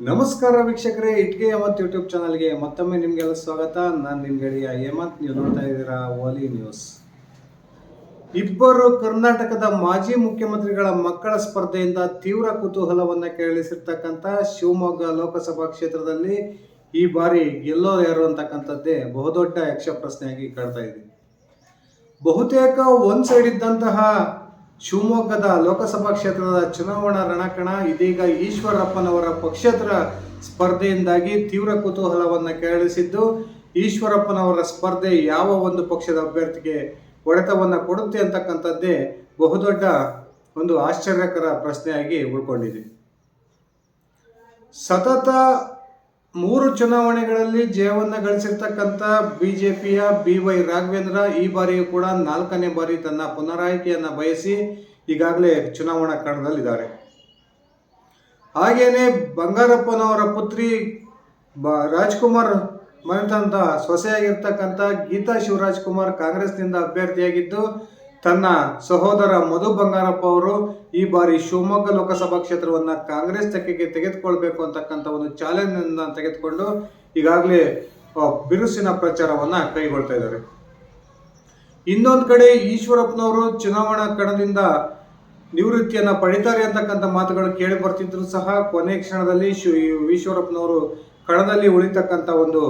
ನಮಸ್ಕಾರ ವೀಕ್ಷಕರೇ ಇಟ್ಗೆ ಹೇಮಂತ್ ಯೂಟ್ಯೂಬ್ ಚಾನಲ್ಗೆ ಮತ್ತೊಮ್ಮೆ ನಿಮಗೆಲ್ಲ ಸ್ವಾಗತ. ನಾನು ನಿಮ್ಮ ಗೆಳೆಯ ಹೇಮಂತ್ ನೀವು ನೋಡ್ತಾ ಇದ್ದೀರಾ ಓಲಿ ನ್ಯೂಸ್ ಇಬ್ಬರು ಕರ್ನಾಟಕದ ಮಾಜಿ ಮುಖ್ಯಮಂತ್ರಿಗಳ ಮಕ್ಕಳ ಸ್ಪರ್ಧೆಯಿಂದ ತೀವ್ರ ಕುತೂಹಲವನ್ನ ಕೇಳಿಸಿರ್ತಕ್ಕಂಥ ಶಿವಮೊಗ್ಗ ಲೋಕಸಭಾ ಕ್ಷೇತ್ರದಲ್ಲಿ ಈ ಬಾರಿ ಗೆಲ್ಲೋ ಯಾರು ಅಂತಕ್ಕಂಥದ್ದೇ ಬಹುದೊಡ್ಡ ಯಕ್ಷ ಪ್ರಶ್ನೆಯಾಗಿ ಕಾಡ್ತಾ ಇದೆ. ಬಹುತೇಕ ಒಂದ್ ಸೈಡ್ ಇದ್ದಂತಹ ಶಿವಮೊಗ್ಗದ ಲೋಕಸಭಾ ಕ್ಷೇತ್ರದ ಚುನಾವಣಾ ರಣಕಣ ಇದೀಗ ಈಶ್ವರಪ್ಪನವರ ಪಕ್ಷೇತರ ಸ್ಪರ್ಧೆಯಿಂದಾಗಿ ತೀವ್ರ ಕುತೂಹಲವನ್ನು ಕೆರಳಿಸಿದ್ದು, ಈಶ್ವರಪ್ಪನವರ ಸ್ಪರ್ಧೆ ಯಾವ ಒಂದು ಪಕ್ಷದ ಅಭ್ಯರ್ಥಿಗೆ ಹೊಡೆತವನ್ನು ಕೊಡುತ್ತೆ ಅಂತಕ್ಕಂಥದ್ದೇ ಬಹುದೊಡ್ಡ ಒಂದು ಆಶ್ಚರ್ಯಕರ ಪ್ರಶ್ನೆಯಾಗಿ ಉಳ್ಕೊಂಡಿದೆ. ಸತತ ಮೂರು ಚುನಾವಣೆಗಳಲ್ಲಿ ಜಯವನ್ನು ಗಳಿಸಿರ್ತಕ್ಕಂಥ ಬಿಜೆಪಿಯ ಬಿ ವೈ ರಾಘವೇಂದ್ರ ಈ ಬಾರಿಯೂ ಕೂಡ ನಾಲ್ಕನೇ ಬಾರಿ ತನ್ನ ಪುನರಾಯ್ಕೆಯನ್ನು ಬಯಸಿ ಈಗಾಗಲೇ ಚುನಾವಣಾ ಕಣದಲ್ಲಿದ್ದಾರೆ. ಹಾಗೇನೆ ಬಂಗಾರಪ್ಪನವರ ಪುತ್ರಿ ಬ ರಾಜ್ಕುಮಾರ್ ಮನೆತಂತ ಸೊಸೆಯಾಗಿರ್ತಕ್ಕಂಥ ಗೀತಾ ಶಿವರಾಜ್ ಕುಮಾರ್ ಕಾಂಗ್ರೆಸ್ನಿಂದ ಅಭ್ಯರ್ಥಿಯಾಗಿದ್ದು ತನ್ನ ಸಹೋದರ ಮಧು ಬಂಗಾರಪ್ಪ ಅವರು ಈ ಬಾರಿ ಶಿವಮೊಗ್ಗ ಲೋಕಸಭಾ ಕ್ಷೇತ್ರವನ್ನ ಕಾಂಗ್ರೆಸ್ ತೆಕ್ಕೆಗೆ ತೆಗೆದುಕೊಳ್ಬೇಕು ಅಂತಕ್ಕಂಥ ಒಂದು ಚಾಲೆಂಜ್ ಅನ್ನ ತೆಗೆದುಕೊಂಡು ಈಗಾಗಲೇ ಬಿರುಸಿನ ಪ್ರಚಾರವನ್ನ ಕೈಗೊಳ್ತಾ ಇದ್ದಾರೆ. ಇನ್ನೊಂದು ಕಡೆ ಈಶ್ವರಪ್ಪನವರು ಚುನಾವಣಾ ಕಣದಿಂದ ನಿವೃತ್ತಿಯನ್ನ ಪಡಿತಾರೆ ಅಂತಕ್ಕಂಥ ಮಾತುಗಳು ಕೇಳಿ ಬರ್ತಿದ್ರು ಸಹ. ಕೊನೆ ಕ್ಷಣದಲ್ಲಿ ಶಿವ ಈಶ್ವರಪ್ಪನವರು ಕಣದಲ್ಲಿ ಉಳಿತಕ್ಕಂಥ ಒಂದು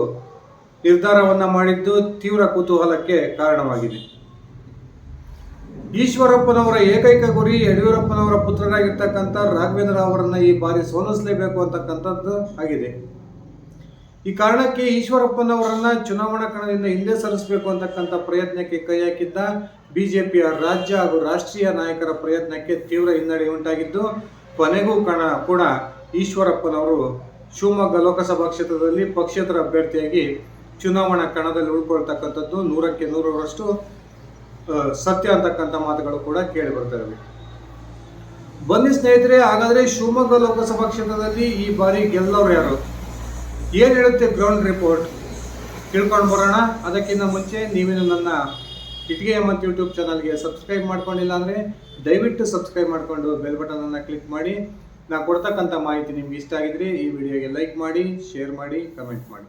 ನಿರ್ಧಾರವನ್ನ ಮಾಡಿದ್ದು ತೀವ್ರ ಕುತೂಹಲಕ್ಕೆ ಕಾರಣವಾಗಿದೆ. ಈಶ್ವರಪ್ಪನವರ ಏಕೈಕ ಗುರಿ ಯಡಿಯೂರಪ್ಪನವರ ಪುತ್ರರಾಗಿರ್ತಕ್ಕಂಥ ರಾಘವೇಂದ್ರ ಅವರನ್ನ ಈ ಬಾರಿ ಸೋಲಿಸಲೇಬೇಕು ಅಂತಕ್ಕಂಥದ್ದು ಆಗಿದೆ. ಈ ಕಾರಣಕ್ಕೆ ಈಶ್ವರಪ್ಪನವರನ್ನ ಚುನಾವಣಾ ಕಣದಿಂದ ಹಿಂದೆ ಸರಿಸಬೇಕು ಅಂತಕ್ಕಂಥ ಪ್ರಯತ್ನಕ್ಕೆ ಕೈ ಹಾಕಿದ್ದ ಬಿಜೆಪಿಯ ರಾಜ್ಯ ಹಾಗೂ ರಾಷ್ಟ್ರೀಯ ನಾಯಕರ ಪ್ರಯತ್ನಕ್ಕೆ ತೀವ್ರ ಹಿನ್ನಡೆ ಉಂಟಾಗಿದ್ದು, ಕೊನೆಗೂ ಕಣ ಕೂಡ ಈಶ್ವರಪ್ಪನವರು ಶಿವಮೊಗ್ಗ ಲೋಕಸಭಾ ಕ್ಷೇತ್ರದಲ್ಲಿ ಪಕ್ಷೇತರ ಅಭ್ಯರ್ಥಿಯಾಗಿ ಚುನಾವಣಾ ಕಣದಲ್ಲಿ ಉಳ್ಕೊಳ್ತಕ್ಕಂಥದ್ದು ನೂರಕ್ಕೆ ನೂರರಷ್ಟು ಸತ್ಯ ಅಂತಕ್ಕಂಥ ಮಾತುಗಳು ಕೂಡ ಕೇಳಿ ಬರ್ತಾ ಇವೆ. ಬನ್ನಿ ಸ್ನೇಹಿತರೆ, ಹಾಗಾದ್ರೆ ಶಿವಮೊಗ್ಗ ಲೋಕಸಭಾ ಕ್ಷೇತ್ರದಲ್ಲಿ ಈ ಬಾರಿ ಗೆಲ್ಲೋರು ಯಾರು? ಏನು ಹೇಳುತ್ತೆ ಗ್ರೌಂಡ್ ರಿಪೋರ್ಟ್ ತಿಳ್ಕೊಂಡು ಬರೋಣ. ಅದಕ್ಕಿಂತ ಮುಂಚೆ ನೀವೇನು ನನ್ನ ಇಟ್ಗೆ ಮತ್ತು ಯೂಟ್ಯೂಬ್ ಚಾನಲ್ಗೆ ಸಬ್ಸ್ಕ್ರೈಬ್ ಮಾಡ್ಕೊಂಡಿಲ್ಲ ಅಂದರೆ ದಯವಿಟ್ಟು ಸಬ್ಸ್ಕ್ರೈಬ್ ಮಾಡಿಕೊಂಡು ಬೆಲ್ ಬಟನನ್ನು ಕ್ಲಿಕ್ ಮಾಡಿ. ನಾ ಕೊಡ್ತಕ್ಕಂಥ ಮಾಹಿತಿ ನಿಮ್ಗೆ ಇಷ್ಟ ಆಗಿದ್ರೆ ಈ ವಿಡಿಯೋಗೆ ಲೈಕ್ ಮಾಡಿ ಶೇರ್ ಮಾಡಿ ಕಮೆಂಟ್ ಮಾಡಿ.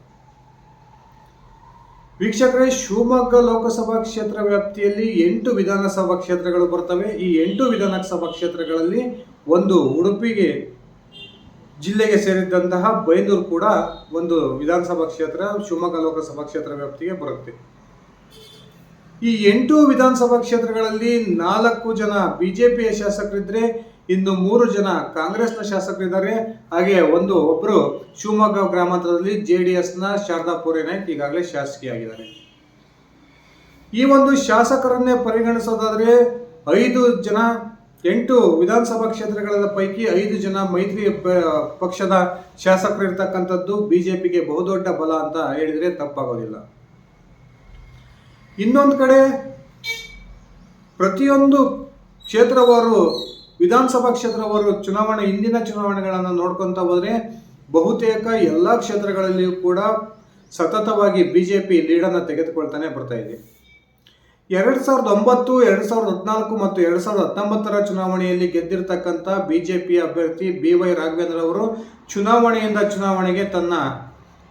ವೀಕ್ಷಕರೇ, ಶಿವಮೊಗ್ಗ ಲೋಕಸಭಾ ಕ್ಷೇತ್ರ ವ್ಯಾಪ್ತಿಯಲ್ಲಿ ಎಂಟು ವಿಧಾನಸಭಾ ಕ್ಷೇತ್ರಗಳು ಬರ್ತವೆ. ಈ ಎಂಟು ವಿಧಾನಸಭಾ ಕ್ಷೇತ್ರಗಳಲ್ಲಿ ಒಂದು ಉಡುಪಿಗೆ ಜಿಲ್ಲೆಗೆ ಸೇರಿದಂತಹ ಬೈಂದೂರು ಕೂಡ ಒಂದು ವಿಧಾನಸಭಾ ಕ್ಷೇತ್ರ, ಶಿವಮೊಗ್ಗ ಲೋಕಸಭಾ ಕ್ಷೇತ್ರ ವ್ಯಾಪ್ತಿಗೆ ಬರುತ್ತೆ. ಈ ಎಂಟು ವಿಧಾನಸಭಾ ಕ್ಷೇತ್ರಗಳಲ್ಲಿ ನಾಲ್ಕು ಜನ ಬಿಜೆಪಿಯ ಶಾಸಕರಿದ್ರೆ ಇನ್ನು ಮೂರು ಜನ ಕಾಂಗ್ರೆಸ್ನ ಶಾಸಕರಿದ್ದಾರೆ. ಹಾಗೆ ಒಂದು ಒಬ್ಬರು ಶಿವಮೊಗ್ಗ ಗ್ರಾಮಾಂತರದಲ್ಲಿ ಜೆ ಡಿ ಎಸ್ನ ಶಾರದಾ ನಾಯ್ಕ್ ಈಗಾಗಲೇ ಶಾಸಕಿಯಾಗಿದ್ದಾರೆ. ಈ ಒಂದು ಶಾಸಕರನ್ನೇ ಪರಿಗಣಿಸೋದಾದ್ರೆ ಐದು ಜನ, ಎಂಟು ವಿಧಾನಸಭಾ ಕ್ಷೇತ್ರಗಳ ಪೈಕಿ ಐದು ಜನ ಮೈತ್ರಿ ಪಕ್ಷದ ಶಾಸಕರು ಇರ್ತಕ್ಕಂಥದ್ದು ಬಿಜೆಪಿಗೆ ಬಹುದೊಡ್ಡ ಬಲ ಅಂತ ಹೇಳಿದ್ರೆ ತಪ್ಪಾಗೋದಿಲ್ಲ. ಇನ್ನೊಂದು ಕಡೆ ಪ್ರತಿಯೊಂದು ಕ್ಷೇತ್ರವಾರು ವಿಧಾನಸಭಾ ಕ್ಷೇತ್ರವರು ಚುನಾವಣೆ, ಹಿಂದಿನ ಚುನಾವಣೆಗಳನ್ನು ನೋಡ್ಕೊಂತ ಹೋದರೆ ಬಹುತೇಕ ಎಲ್ಲ ಕ್ಷೇತ್ರಗಳಲ್ಲಿಯೂ ಕೂಡ ಸತತವಾಗಿ ಬಿ ಜೆ ಪಿ ಲೀಡನ್ನು ತೆಗೆದುಕೊಳ್ತಾನೆ ಬರ್ತಾ ಇದೆ. ಎರಡು ಸಾವಿರದ ಒಂಬತ್ತು, ಎರಡು ಸಾವಿರದ ಹದಿನಾಲ್ಕು ಮತ್ತು ಎರಡು ಸಾವಿರದ ಹತ್ತೊಂಬತ್ತರ ಚುನಾವಣೆಯಲ್ಲಿ ಗೆದ್ದಿರ್ತಕ್ಕಂಥ ಬಿಜೆಪಿ ಅಭ್ಯರ್ಥಿ ಬಿ ವೈ ರಾಘವೇಂದ್ರ ಅವರು ಚುನಾವಣೆಯಿಂದ ಚುನಾವಣೆಗೆ ತನ್ನ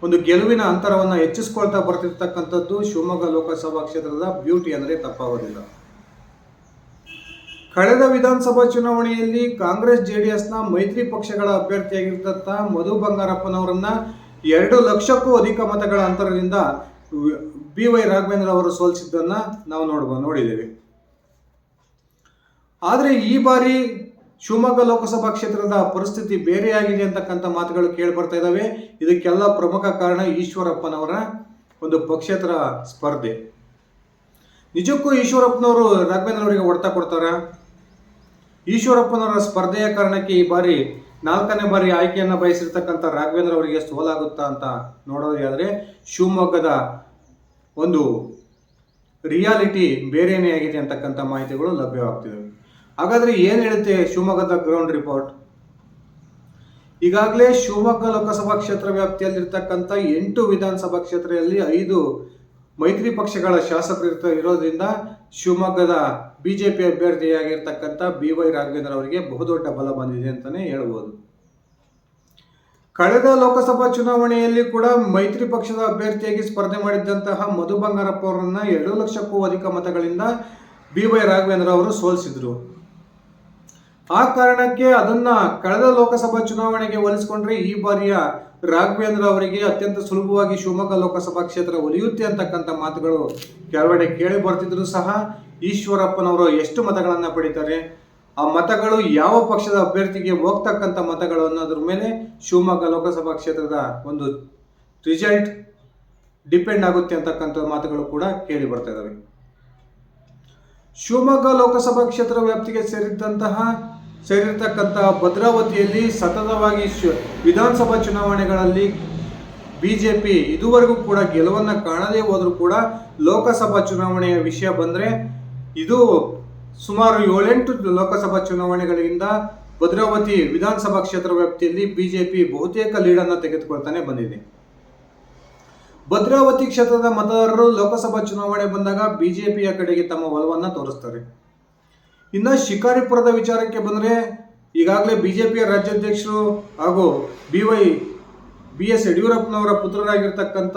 ಒಂದು ಗೆಲುವಿನ ಅಂತರವನ್ನು ಹೆಚ್ಚಿಸ್ಕೊಳ್ತಾ ಬರ್ತಿರ್ತಕ್ಕಂಥದ್ದು ಶಿವಮೊಗ್ಗ ಲೋಕಸಭಾ ಕ್ಷೇತ್ರದ ಬ್ಯೂಟಿ ಅಂದರೆ ತಪ್ಪಾಗೋದಿಲ್ಲ. ಕಳೆದ ವಿಧಾನಸಭಾ ಚುನಾವಣೆಯಲ್ಲಿ ಕಾಂಗ್ರೆಸ್ ಜೆಡಿಎಸ್ನ ಮೈತ್ರಿ ಪಕ್ಷಗಳ ಅಭ್ಯರ್ಥಿಯಾಗಿರ್ತಂಥ ಮಧು ಬಂಗಾರಪ್ಪನವರನ್ನ ಎರಡು ಲಕ್ಷಕ್ಕೂ ಅಧಿಕ ಮತಗಳ ಅಂತರದಿಂದ ಬಿ ವೈ ರಾಘವೇಂದ್ರ ಅವರು ಸೋಲಿಸಿದ್ದನ್ನ ನಾವು ನೋಡ್ಬೋದು ನೋಡಿದ್ದೇವೆ. ಆದರೆ ಈ ಬಾರಿ ಶಿವಮೊಗ್ಗ ಲೋಕಸಭಾ ಕ್ಷೇತ್ರದ ಪರಿಸ್ಥಿತಿ ಬೇರೆಯಾಗಿದೆ ಅಂತಕ್ಕಂಥ ಮಾತುಗಳು ಕೇಳಿ ಬರ್ತಾ ಇದ್ದಾವೆ ಇದಕ್ಕೆಲ್ಲ ಪ್ರಮುಖ ಕಾರಣ ಈಶ್ವರಪ್ಪನವರ ಒಂದು ಪಕ್ಷೇತರ ಸ್ಪರ್ಧೆ. ನಿಜಕ್ಕೂ ಈಶ್ವರಪ್ಪನವರು ರಾಘವೇಂದ್ರ ಅವರಿಗೆ ಕೊಡ್ತಾರ? ಈಶ್ವರಪ್ಪನವರ ಸ್ಪರ್ಧೆಯ ಕಾರಣಕ್ಕೆ ಈ ಬಾರಿ ನಾಲ್ಕನೇ ಬಾರಿ ಆಯ್ಕೆಯನ್ನು ಬಯಸಿರ್ತಕ್ಕಂಥ ರಾಘವೇಂದ್ರ ಅವರಿಗೆ ಸೋಲಾಗುತ್ತಾ ಅಂತ ನೋಡೋದಾದರೆ ಶಿವಮೊಗ್ಗದ ಒಂದು ರಿಯಾಲಿಟಿ ಬೇರೆನೇ ಆಗಿದೆ ಅಂತಕ್ಕಂಥ ಮಾಹಿತಿಗಳು ಲಭ್ಯವಾಗ್ತಿದೆ. ಹಾಗಾದ್ರೆ ಏನು ಹೇಳುತ್ತೆ ಶಿವಮೊಗ್ಗದ ಗ್ರೌಂಡ್ ರಿಪೋರ್ಟ್ ಈಗಾಗಲೇ ಶಿವಮೊಗ್ಗ ಲೋಕಸಭಾ ಕ್ಷೇತ್ರ ವ್ಯಾಪ್ತಿಯಲ್ಲಿರ್ತಕ್ಕಂಥ ಎಂಟು ವಿಧಾನಸಭಾ ಕ್ಷೇತ್ರದಲ್ಲಿ ಐದು ಮೈತ್ರಿ ಪಕ್ಷಗಳ ಶಾಸಕರು ಇರೋದ್ರಿಂದ ಶಿವಮೊಗ್ಗದ ಬಿಜೆಪಿ ಅಭ್ಯರ್ಥಿಯಾಗಿರ್ತಕ್ಕಂಥ ಬಿ ವೈ ರಾಘವೇಂದ್ರ ಅವರಿಗೆ ಬಹುದೊಡ್ಡ ಬಲ ಬಂದಿದೆ ಅಂತಾನೆ ಹೇಳ್ಬೋದು. ಕಳೆದ ಲೋಕಸಭಾ ಚುನಾವಣೆಯಲ್ಲಿ ಕೂಡ ಮೈತ್ರಿ ಪಕ್ಷದ ಅಭ್ಯರ್ಥಿಯಾಗಿ ಸ್ಪರ್ಧೆ ಮಾಡಿದ್ದಂತಹ ಮಧು ಬಂಗಾರಪ್ಪ ಅವರನ್ನ ಎರಡು ಲಕ್ಷಕ್ಕೂ ಅಧಿಕ ಮತಗಳಿಂದ ಬಿ ವೈ ರಾಘವೇಂದ್ರ ಅವರು ಸೋಲಿಸಿದ್ರು. ಆ ಕಾರಣಕ್ಕೆ ಅದನ್ನ ಕಳೆದ ಲೋಕಸಭಾ ಚುನಾವಣೆಗೆ ಹೋಲಿಸಿಕೊಂಡ್ರೆ ಈ ಬಾರಿಯ ರಾಘವೇಂದ್ರ ಅವರಿಗೆ ಅತ್ಯಂತ ಸುಲಭವಾಗಿ ಶಿವಮೊಗ್ಗ ಲೋಕಸಭಾ ಕ್ಷೇತ್ರ ಒಲಿಯುತ್ತೆ ಅಂತಕ್ಕಂಥ ಮಾತುಗಳು ಕೆಲವೆಡೆ ಕೇಳಿ ಬರ್ತಿದ್ರು ಸಹ. ಈಶ್ವರಪ್ಪನವರು ಎಷ್ಟು ಮತಗಳನ್ನು ಪಡಿತಾರೆ? ಆ ಮತಗಳು ಯಾವ ಪಕ್ಷದ ಅಭ್ಯರ್ಥಿಗೆ ಹೋಗ್ತಕ್ಕಂಥ ಮತಗಳು ಅನ್ನೋದ್ರ ಮೇಲೆ ಶಿವಮೊಗ್ಗ ಲೋಕಸಭಾ ಕ್ಷೇತ್ರದ ಒಂದು ರಿಸಲ್ಟ್ ಡಿಪೆಂಡ್ ಆಗುತ್ತೆ ಅಂತಕ್ಕಂಥ ಮಾತುಗಳು ಕೂಡ ಕೇಳಿ ಬರ್ತಾ ಇದಾವೆ. ಶಿವಮೊಗ್ಗ ಲೋಕಸಭಾ ಕ್ಷೇತ್ರ ವ್ಯಾಪ್ತಿಗೆ ಸೇರಿದ್ದಂತಹ ಸೇರಿರ್ತಕ್ಕಂತಹ ಭದ್ರಾವತಿಯಲ್ಲಿ ಸತತವಾಗಿ ವಿಧಾನಸಭಾ ಚುನಾವಣೆಗಳಲ್ಲಿ ಬಿಜೆಪಿ ಇದುವರೆಗೂ ಕೂಡ ಗೆಲುವನ್ನು ಕಾಣದೇ ಹೋದರೂ ಕೂಡ ಲೋಕಸಭಾ ಚುನಾವಣೆಯ ವಿಷಯ ಬಂದರೆ ಇದು ಸುಮಾರು ಏಳೆಂಟು ಲೋಕಸಭಾ ಚುನಾವಣೆಗಳಿಂದ ಭದ್ರಾವತಿ ವಿಧಾನಸಭಾ ಕ್ಷೇತ್ರ ವ್ಯಾಪ್ತಿಯಲ್ಲಿ ಬಿಜೆಪಿ ಬಹುತೇಕ ಲೀಡನ್ನು ತೆಗೆದುಕೊಳ್ತಾನೆ ಬಂದಿದೆ. ಭದ್ರಾವತಿ ಕ್ಷೇತ್ರದ ಮತದಾರರು ಲೋಕಸಭಾ ಚುನಾವಣೆ ಬಂದಾಗ ಬಿಜೆಪಿಯ ಕಡೆಗೆ ತಮ್ಮ ಒಲವನ್ನು ತೋರಿಸ್ತಾರೆ. ಇನ್ನು ಶಿಕಾರಿಪುರದ ವಿಚಾರಕ್ಕೆ ಬಂದರೆ ಈಗಾಗಲೇ ಬಿಜೆಪಿಯ ರಾಜ್ಯಾಧ್ಯಕ್ಷರು ಹಾಗೂ ಬಿ ವೈ ಬಿ ಎಸ್ ಯಡಿಯೂರಪ್ಪನವರ ಪುತ್ರರಾಗಿರ್ತಕ್ಕಂಥ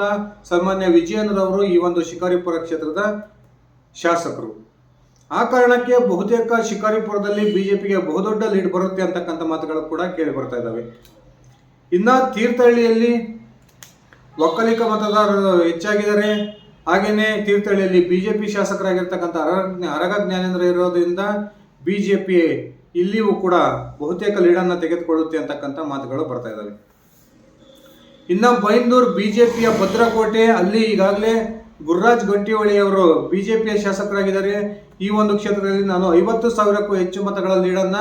ಸನ್ಮಾನ್ಯ ವಿಜಯನರವರು ಈ ಒಂದು ಶಿಕಾರಿಪುರ ಕ್ಷೇತ್ರದ ಶಾಸಕರು. ಆ ಕಾರಣಕ್ಕೆ ಬಹುತೇಕ ಶಿಕಾರಿಪುರದಲ್ಲಿ ಬಿಜೆಪಿಗೆ ಬಹುದೊಡ್ಡ ಲೀಡ್ ಬರುತ್ತೆ ಅಂತಕ್ಕಂಥ ಮಾತುಗಳು ಕೂಡ ಕೇಳಿ ಬರ್ತಾ ಇದ್ದಾವೆ. ಇನ್ನು ತೀರ್ಥಹಳ್ಳಿಯಲ್ಲಿ ಒಕ್ಕಲಿಗ ಮತದಾರರು ಹೆಚ್ಚಾಗಿದ್ದಾರೆ. ಹಾಗೆಯೇ ತೀರ್ಥಹಳ್ಳಿಯಲ್ಲಿ ಬಿಜೆಪಿ ಶಾಸಕರಾಗಿರ್ತಕ್ಕಂಥ ಅರಗ ಅರಗ ಜ್ಞಾನೇಂದ್ರ ಇರೋದ್ರಿಂದ ಬಿಜೆಪಿ ಇಲ್ಲಿಯೂ ಕೂಡ ಬಹುತೇಕ ಲೀಡನ್ನು ತೆಗೆದುಕೊಳ್ಳುತ್ತೆ ಅಂತಕ್ಕಂಥ ಮಾತುಗಳು ಬರ್ತಾ ಇದ್ದಾವೆ. ಇನ್ನು ಬೈಂದೂರು ಬಿಜೆಪಿಯ ಭದ್ರಕೋಟೆ ಅಲ್ಲಿ ಈಗಾಗಲೇ ಗುರುರಾಜ್ ಅವರು ಬಿಜೆಪಿಯ ಶಾಸಕರಾಗಿದ್ದಾರೆ. ಈ ಒಂದು ಕ್ಷೇತ್ರದಲ್ಲಿ ನಾನು ಐವತ್ತು ಸಾವಿರಕ್ಕೂ ಹೆಚ್ಚು ಮತಗಳ ಲೀಡನ್ನ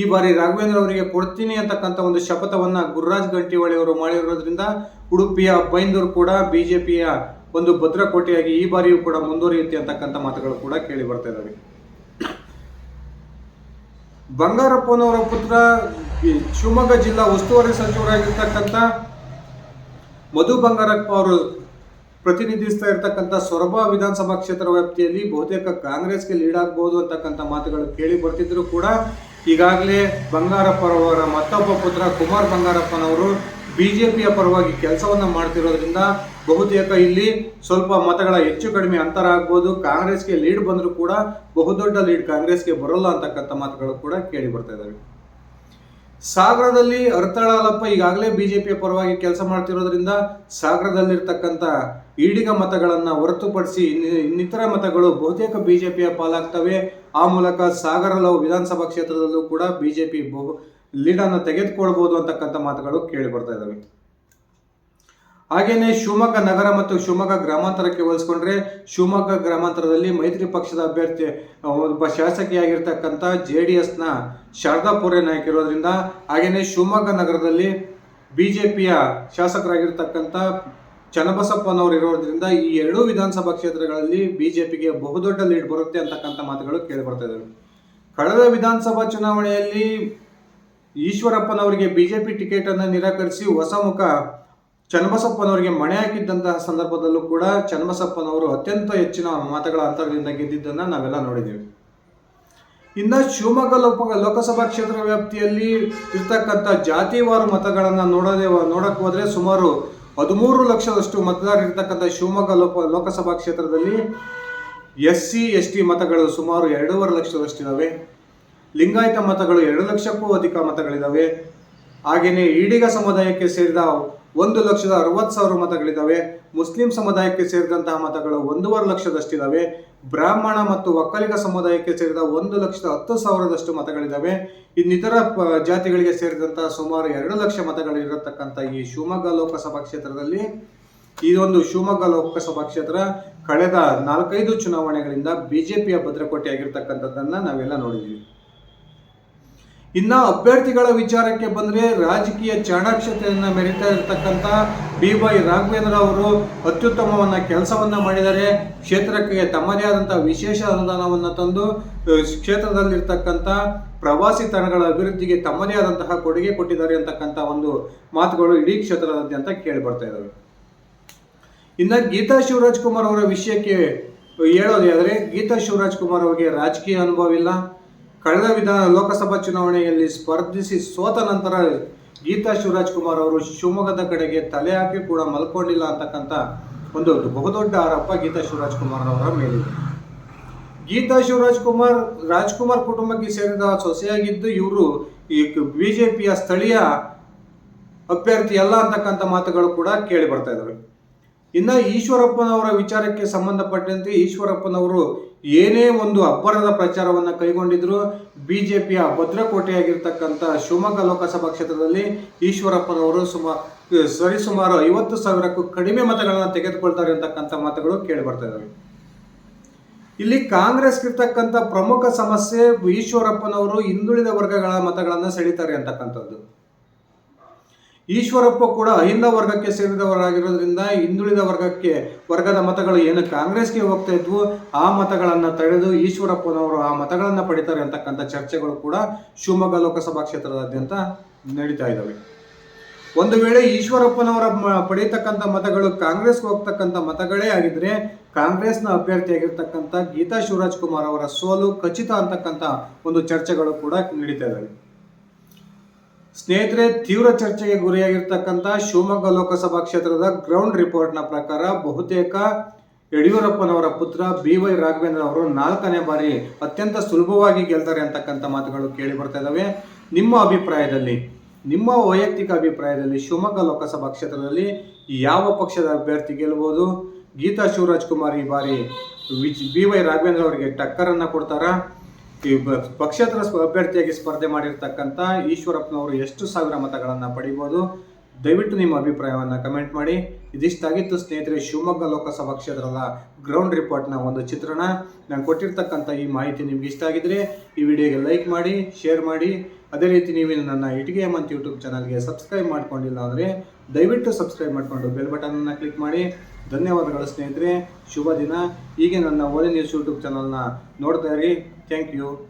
ಈ ಬಾರಿ ರಾಘವೇಂದ್ರ ಅವರಿಗೆ ಕೊಡ್ತೀನಿ ಅಂತಕ್ಕಂಥ ಒಂದು ಶಪಥವನ್ನ ಗುರುರಾಜ್ ಗಂಟಿಹೊಳಿ ಅವರು ಮಾಡಿರೋದ್ರಿಂದ ಉಡುಪಿಯ ಬೈಂದೂರು ಕೂಡ ಬಿಜೆಪಿಯ ಒಂದು ಭದ್ರಕೋಟೆಯಾಗಿ ಈ ಬಾರಿಯೂ ಕೂಡ ಮುಂದುವರಿಯುತ್ತೆ ಅಂತಕ್ಕಂಥ ಮಾತುಗಳು ಕೂಡ ಕೇಳಿ ಬರ್ತಾ ಇದ್ದಾವೆ. ಬಂಗಾರಪ್ಪನವರ ಪುತ್ರ ಶಿವಮೊಗ್ಗ ಜಿಲ್ಲಾ ಉಸ್ತುವಾರಿ ಸಚಿವರಾಗಿರ್ತಕ್ಕಂಥ ಮಧು ಬಂಗಾರಪ್ಪ ಅವರು ಪ್ರತಿನಿಧಿಸ್ತಾ ಇರ್ತಕ್ಕಂಥ ಸೊರಬ ವಿಧಾನಸಭಾ ಕ್ಷೇತ್ರ ವ್ಯಾಪ್ತಿಯಲ್ಲಿ ಬಹುತೇಕ ಕಾಂಗ್ರೆಸ್ಗೆ ಲೀಡ್ ಆಗ್ಬೋದು ಅಂತಕ್ಕಂಥ ಮಾತುಗಳು ಕೇಳಿ ಬರ್ತಿದ್ರು ಕೂಡ. ಈಗಾಗಲೇ ಬಂಗಾರಪ್ಪರವರ ಮತ್ತೊಬ್ಬ ಪುತ್ರ ಕುಮಾರ್ ಬಂಗಾರಪ್ಪನವರು ಬಿಜೆಪಿಯ ಪರವಾಗಿ ಕೆಲಸವನ್ನ ಮಾಡ್ತಿರೋದ್ರಿಂದ ಬಹುತೇಕ ಇಲ್ಲಿ ಸ್ವಲ್ಪ ಮತಗಳ ಹೆಚ್ಚು ಕಡಿಮೆ ಅಂತರ ಆಗ್ಬೋದು. ಕಾಂಗ್ರೆಸ್ಗೆ ಲೀಡ್ ಬಂದರೂ ಕೂಡ ಬಹುದೊಡ್ಡ ಲೀಡ್ ಕಾಂಗ್ರೆಸ್ಗೆ ಬರೋಲ್ಲ ಅಂತಕ್ಕಂಥ ಮಾತುಗಳು ಕೂಡ ಕೇಳಿ ಬರ್ತಾ ಇದ್ದಾವೆ ಸಾಗರದಲ್ಲಿ ಅರ್ತಳಾಲಪ್ಪ ಈಗಾಗಲೇ ಬಿಜೆಪಿಯ ಪರವಾಗಿ ಕೆಲಸ ಮಾಡ್ತಿರೋದ್ರಿಂದ ಸಾಗರದಲ್ಲಿರ್ತಕ್ಕಂಥ ಈಡಿಗ ಮತಗಳನ್ನು ಹೊರತುಪಡಿಸಿ ಇನ್ನು- ಇನ್ನಿತರ ಮತಗಳು ಬಹುತೇಕ ಬಿಜೆಪಿಯ ಪಾಲಾಗ್ತವೆ. ಆ ಮೂಲಕ ಸಾಗರ ವಿಧಾನಸಭಾ ಕ್ಷೇತ್ರದಲ್ಲೂ ಕೂಡ ಬಿಜೆಪಿ ಬಹು, ಲೀಡನ್ನು ತೆಗೆದುಕೊಳ್ಬೋದು ಅಂತಕ್ಕಂಥ ಮಾತುಗಳು ಕೇಳಿ ಬರ್ತಾ ಇದ್ದಾವೆ ಹಾಗೇನೆ ಶಿವಮೊಗ್ಗ ನಗರ ಮತ್ತು ಶಿವಮೊಗ್ಗ ಗ್ರಾಮಾಂತರಕ್ಕೆ ಹೋಲಿಸ್ಕೊಂಡ್ರೆ ಶಿವಮೊಗ್ಗ ಗ್ರಾಮಾಂತರದಲ್ಲಿ ಮೈತ್ರಿ ಪಕ್ಷದ ಅಭ್ಯರ್ಥಿ ಒಬ್ಬ ಶಾಸಕಿಯಾಗಿರ್ತಕ್ಕಂಥ ಜೆ ಡಿ ಎಸ್ನ ಶಾರದಾ ಪೂರೆ ನಾಯಕ ಇರೋದ್ರಿಂದ ಹಾಗೇನೆ ಶಿವಮೊಗ್ಗ ನಗರದಲ್ಲಿ ಬಿಜೆಪಿಯ ಶಾಸಕರಾಗಿರ್ತಕ್ಕಂಥ ಚನ್ನಬಸಪ್ಪನವರು ಇರೋದ್ರಿಂದ ಈ ಎರಡೂ ವಿಧಾನಸಭಾ ಕ್ಷೇತ್ರಗಳಲ್ಲಿ ಬಿಜೆಪಿಗೆ ಬಹುದೊಡ್ಡ ಲೀಡ್ ಬರುತ್ತೆ ಅಂತಕ್ಕಂಥ ಮಾತುಗಳು ಕೇಳಿಬರ್ತಾ ಇದ್ದಾವೆ ಕಳೆದ ವಿಧಾನಸಭಾ ಚುನಾವಣೆಯಲ್ಲಿ ಈಶ್ವರಪ್ಪನವರಿಗೆ ಬಿಜೆಪಿ ಟಿಕೆಟ್ ಅನ್ನು ನಿರಾಕರಿಸಿ ಹೊಸ ಮುಖ ಚನ್ನಬಸಪ್ಪನವರಿಗೆ ಮಣೆ ಹಾಕಿದ್ದಂತಹ ಸಂದರ್ಭದಲ್ಲೂ ಕೂಡ ಚನ್ನಬಸಪ್ಪನವರು ಅತ್ಯಂತ ಹೆಚ್ಚಿನ ಮತಗಳ ಅಂತರದಿಂದ ಗೆದ್ದಿದ್ದನ್ನು ನಾವೆಲ್ಲ ನೋಡಿದ್ದೇವೆ. ಇನ್ನು ಶಿವಮೊಗ್ಗ ಲೋಕ ಲೋಕಸಭಾ ಕ್ಷೇತ್ರ ವ್ಯಾಪ್ತಿಯಲ್ಲಿ ಇರ್ತಕ್ಕಂಥ ಜಾತಿವಾರು ಮತಗಳನ್ನು ನೋಡದೆ ನೋಡಕ್ಕೆ ಹೋದ್ರೆ ಸುಮಾರು ಹದಿಮೂರು ಲಕ್ಷದಷ್ಟು ಮತದಾರರು ಇರ್ತಕ್ಕಂಥ ಶಿವಮೊಗ್ಗ ಲೋಕ ಲೋಕಸಭಾ ಕ್ಷೇತ್ರದಲ್ಲಿ ಎಸ್ ಸಿ ಎಸ್ ಟಿ ಮತಗಳು ಸುಮಾರು ಎರಡೂವರೆ ಲಕ್ಷದಷ್ಟಿದ್ದಾವೆ ಲಿಂಗಾಯತ ಮತಗಳು ಎರಡು ಲಕ್ಷಕ್ಕೂ ಅಧಿಕ ಮತಗಳಿದ್ದಾವೆ ಹಾಗೆಯೇ ಈಡಿಗ ಸಮುದಾಯಕ್ಕೆ ಸೇರಿದ ಒಂದು ಲಕ್ಷದ ಅರವತ್ತು ಸಾವಿರ ಮತಗಳಿದ್ದಾವೆ. ಮುಸ್ಲಿಂ ಸಮುದಾಯಕ್ಕೆ ಸೇರಿದಂತಹ ಮತಗಳು ಒಂದೂವರೆ ಲಕ್ಷದಷ್ಟಿದ್ದಾವೆ. ಬ್ರಾಹ್ಮಣ ಮತ್ತು ಒಕ್ಕಲಿಗ ಸಮುದಾಯಕ್ಕೆ ಸೇರಿದ ಒಂದು ಲಕ್ಷದ ಹತ್ತು ಸಾವಿರದಷ್ಟು ಮತಗಳಿದ್ದಾವೆ. ಇನ್ನಿತರ ಜಾತಿಗಳಿಗೆ ಸೇರಿದಂತಹ ಸುಮಾರು ಎರಡು ಲಕ್ಷ ಮತಗಳಿರತಕ್ಕಂಥ ಈ ಶಿವಮೊಗ್ಗ ಲೋಕಸಭಾ ಕ್ಷೇತ್ರದಲ್ಲಿ ಒಂದು ಶಿವಮೊಗ್ಗ ಲೋಕಸಭಾ ಕ್ಷೇತ್ರ ಕಳೆದ ನಾಲ್ಕೈದು ಚುನಾವಣೆಗಳಿಂದ ಬಿಜೆಪಿಯ ಭದ್ರಕೋಟೆ ಆಗಿರ್ತಕ್ಕಂಥದ್ದನ್ನ ನಾವೆಲ್ಲ ನೋಡಿದ್ದೀವಿ. ಇನ್ನ ಅಭ್ಯರ್ಥಿಗಳ ವಿಚಾರಕ್ಕೆ ಬಂದ್ರೆ ರಾಜಕೀಯ ಚಾಣಾಕ್ಷತೆಯನ್ನ ಮೆರಿತಾ ಇರತಕ್ಕಂತ ಬಿ ವೈ ರಾಘವೇಂದ್ರ ಅವರು ಅತ್ಯುತ್ತಮವನ್ನ ಕೆಲಸವನ್ನ ಮಾಡಿದರೆ ಕ್ಷೇತ್ರಕ್ಕೆ ತಮ್ಮದೇ ಆದಂಥ ವಿಶೇಷ ಅನುದಾನವನ್ನ ತಂದು ಕ್ಷೇತ್ರದಲ್ಲಿರ್ತಕ್ಕಂಥ ಪ್ರವಾಸಿ ತಾಣಗಳ ಅಭಿವೃದ್ಧಿಗೆ ತಮ್ಮದೇ ಆದಂತಹ ಕೊಡುಗೆ ಕೊಟ್ಟಿದ್ದಾರೆ ಅಂತಕ್ಕಂಥ ಒಂದು ಮಾತುಗಳು ಇಡೀ ಕ್ಷೇತ್ರದಾದ್ಯಂತ ಕೇಳಿ ಬರ್ತಾ ಇದ್ದಾವೆ ಇನ್ನು ಗೀತಾ ಶಿವರಾಜ್ ಕುಮಾರ್ ಅವರ ವಿಷಯಕ್ಕೆ ಹೇಳೋದಾದರೆ ಗೀತಾ ಶಿವರಾಜ್ ಕುಮಾರ್ ಅವರಿಗೆ ರಾಜಕೀಯ ಅನುಭವ ಇಲ್ಲ. ಕಳೆದ ವಿಧಾನ ಲೋಕಸಭಾ ಚುನಾವಣೆಯಲ್ಲಿ ಸ್ಪರ್ಧಿಸಿ ಸೋತ ನಂತರ ಗೀತಾ ಶಿವರಾಜ್ ಕುಮಾರ್ ಅವರು ಶಿವಮೊಗ್ಗದ ಕಡೆಗೆ ತಲೆ ಹಾಕಿ ಕೂಡ ಮಲ್ಕೊಂಡಿಲ್ಲ ಅಂತಕ್ಕಂಥ ಒಂದು ಬಹುದೊಡ್ಡ ಆರೋಪ ಗೀತಾ ಶಿವರಾಜ್ ಕುಮಾರ್ ಅವರ ಮೇಲಿದೆ. ಗೀತಾ ಶಿವರಾಜ್ ಕುಮಾರ್, ರಾಜ್ಕುಮಾರ್ ಕುಟುಂಬಕ್ಕೆ ಸೇರಿದ ಸೊಸೆಯಾಗಿದ್ದು ಇವರು ಈ ಬಿಜೆಪಿಯ ಸ್ಥಳೀಯ ಅಭ್ಯರ್ಥಿ ಅಲ್ಲ ಅಂತಕ್ಕಂಥ ಮಾತುಗಳು ಕೂಡ ಕೇಳಿ ಬರ್ತಾ ಇದಾವೆ. ಇನ್ನು ಈಶ್ವರಪ್ಪನವರ ವಿಚಾರಕ್ಕೆ ಸಂಬಂಧಪಟ್ಟಂತೆ ಈಶ್ವರಪ್ಪನವರು ಏನೇ ಒಂದು ಅಬ್ಬರದ ಪ್ರಚಾರವನ್ನು ಕೈಗೊಂಡಿದ್ರು ಪಿಯ ಭದ್ರಕೋಟೆಯಾಗಿರ್ತಕ್ಕಂಥ ಶಿವಮೊಗ್ಗ ಲೋಕಸಭಾ ಕ್ಷೇತ್ರದಲ್ಲಿ ಈಶ್ವರಪ್ಪನವರು ಸುಮಾರು ಸರಿಸುಮಾರು ಐವತ್ತು ಸಾವಿರಕ್ಕೂ ಕಡಿಮೆ ಮತಗಳನ್ನು ತೆಗೆದುಕೊಳ್ತಾರೆ ಅಂತಕ್ಕಂಥ ಮಾತುಗಳು ಕೇಳಿ ಬರ್ತಾ ಇಲ್ಲಿ ಕಾಂಗ್ರೆಸ್ ಇರ್ತಕ್ಕಂಥ ಪ್ರಮುಖ ಸಮಸ್ಯೆ ಈಶ್ವರಪ್ಪನವರು ಹಿಂದುಳಿದ ವರ್ಗಗಳ ಮತಗಳನ್ನು ಸೆಳೀತಾರೆ ಅಂತಕ್ಕಂಥದ್ದು. ಈಶ್ವರಪ್ಪ ಕೂಡ ಅಹಿಂದ ವರ್ಗಕ್ಕೆ ಸೇರಿದವರಾಗಿರೋದ್ರಿಂದ ಹಿಂದುಳಿದ ವರ್ಗಕ್ಕೆ, ವರ್ಗದ ಮತಗಳು ಏನು ಕಾಂಗ್ರೆಸ್ಗೆ ಹೋಗ್ತಾ ಇದ್ವು, ಆ ಮತಗಳನ್ನು ತಡೆದು ಈಶ್ವರಪ್ಪನವರು ಆ ಮತಗಳನ್ನು ಪಡಿತಾರೆ ಅಂತಕ್ಕಂಥ ಚರ್ಚೆಗಳು ಕೂಡ ಶಿವಮೊಗ್ಗ ಲೋಕಸಭಾ ಕ್ಷೇತ್ರದಾದ್ಯಂತ ನಡೀತಾ ಇದ್ದಾವೆ ಒಂದು ವೇಳೆ ಈಶ್ವರಪ್ಪನವರ ಪಡೆಯತಕ್ಕಂಥ ಮತಗಳು ಕಾಂಗ್ರೆಸ್ಗೆ ಹೋಗ್ತಕ್ಕಂಥ ಮತಗಳೇ ಆಗಿದ್ರೆ ಕಾಂಗ್ರೆಸ್ನ ಅಭ್ಯರ್ಥಿಯಾಗಿರ್ತಕ್ಕಂಥ ಗೀತಾ ಶಿವರಾಜ್ ಕುಮಾರ್ ಅವರ ಸೋಲು ಖಚಿತ ಅಂತಕ್ಕಂಥ ಒಂದು ಚರ್ಚೆಗಳು ಕೂಡ ನಡೀತಾ ಇದ್ದಾವೆ ಸ್ನೇಹಿತರೆ, ತೀವ್ರ ಚರ್ಚೆಗೆ ಗುರಿಯಾಗಿರ್ತಕ್ಕಂಥ ಶಿವಮೊಗ್ಗ ಲೋಕಸಭಾ ಕ್ಷೇತ್ರದ ಗ್ರೌಂಡ್ ರಿಪೋರ್ಟ್ನ ಪ್ರಕಾರ ಬಹುತೇಕ ಯಡಿಯೂರಪ್ಪನವರ ಪುತ್ರ ಬಿ ವೈ ರಾಘವೇಂದ್ರ ಅವರು ನಾಲ್ಕನೇ ಬಾರಿ ಅತ್ಯಂತ ಸುಲಭವಾಗಿ ಗೆಲ್ತಾರೆ ಅಂತಕ್ಕಂಥ ಮಾತುಗಳು ಕೇಳಿ ಬರ್ತಾ ಇದ್ದಾವೆ ನಿಮ್ಮ ಅಭಿಪ್ರಾಯದಲ್ಲಿ, ನಿಮ್ಮ ವೈಯಕ್ತಿಕ ಅಭಿಪ್ರಾಯದಲ್ಲಿ ಶಿವಮೊಗ್ಗ ಲೋಕಸಭಾ ಕ್ಷೇತ್ರದಲ್ಲಿ ಯಾವ ಪಕ್ಷದ ಅಭ್ಯರ್ಥಿ ಗೆಲ್ಬೋದು? ಗೀತಾ ಶಿವರಾಜ್ ಕುಮಾರ್ ಈ ಬಾರಿ ಬಿ ವೈ ರಾಘವೇಂದ್ರ ಅವರಿಗೆ ಟಕ್ಕರನ್ನು ಕೊಡ್ತಾರಾ? ಈ ಪಕ್ಷೇತರ ಅಭ್ಯರ್ಥಿಯಾಗಿ ಸ್ಪರ್ಧೆ ಮಾಡಿರ್ತಕ್ಕಂಥ ಈಶ್ವರಪ್ಪನವರು ಎಷ್ಟು ಸಾವಿರ ಮತಗಳನ್ನು ಪಡಿಬೋದು? ದಯವಿಟ್ಟು ನಿಮ್ಮ ಅಭಿಪ್ರಾಯವನ್ನು ಕಮೆಂಟ್ ಮಾಡಿ. ಇದಿಷ್ಟಾಗಿತ್ತು ಸ್ನೇಹಿತರೆ, ಶಿವಮೊಗ್ಗ ಲೋಕಸಭಾ ಕ್ಷೇತ್ರದ ಗ್ರೌಂಡ್ ರಿಪೋರ್ಟ್ನ ಒಂದು ಚಿತ್ರಣ. ನಾನು ಕೊಟ್ಟಿರ್ತಕ್ಕಂಥ ಈ ಮಾಹಿತಿ ನಿಮ್ಗೆ ಇಷ್ಟ ಆಗಿದ್ರೆ ಈ ವಿಡಿಯೋಗೆ ಲೈಕ್ ಮಾಡಿ, ಶೇರ್ ಮಾಡಿ. ಅದೇ ರೀತಿ ನೀವು ನನ್ನ ಇಟಿಗೆ ಮಂತ್ ಯೂಟ್ಯೂಬ್ ಚಾನಲ್ಗೆ ಸಬ್ಸ್ಕ್ರೈಬ್ ಮಾಡ್ಕೊಂಡಿಲ್ಲ ಅಂದರೆ ದಯವಿಟ್ಟು ಸಬ್ಸ್ಕ್ರೈಬ್ ಮಾಡಿಕೊಂಡು ಬೆಲ್ ಬಟನನ್ನು ಕ್ಲಿಕ್ ಮಾಡಿ. ಧನ್ಯವಾದಗಳು ಸ್ನೇಹಿತರೆ, ಶುಭ ದಿನ. ಹೀಗೆ ನನ್ನ ಓಲೆ ನ್ಯೂಸ್ ಯೂಟ್ಯೂಬ್ ಚಾನಲ್ನ ನೋಡ್ತಾ ಇರಿ. Thank you.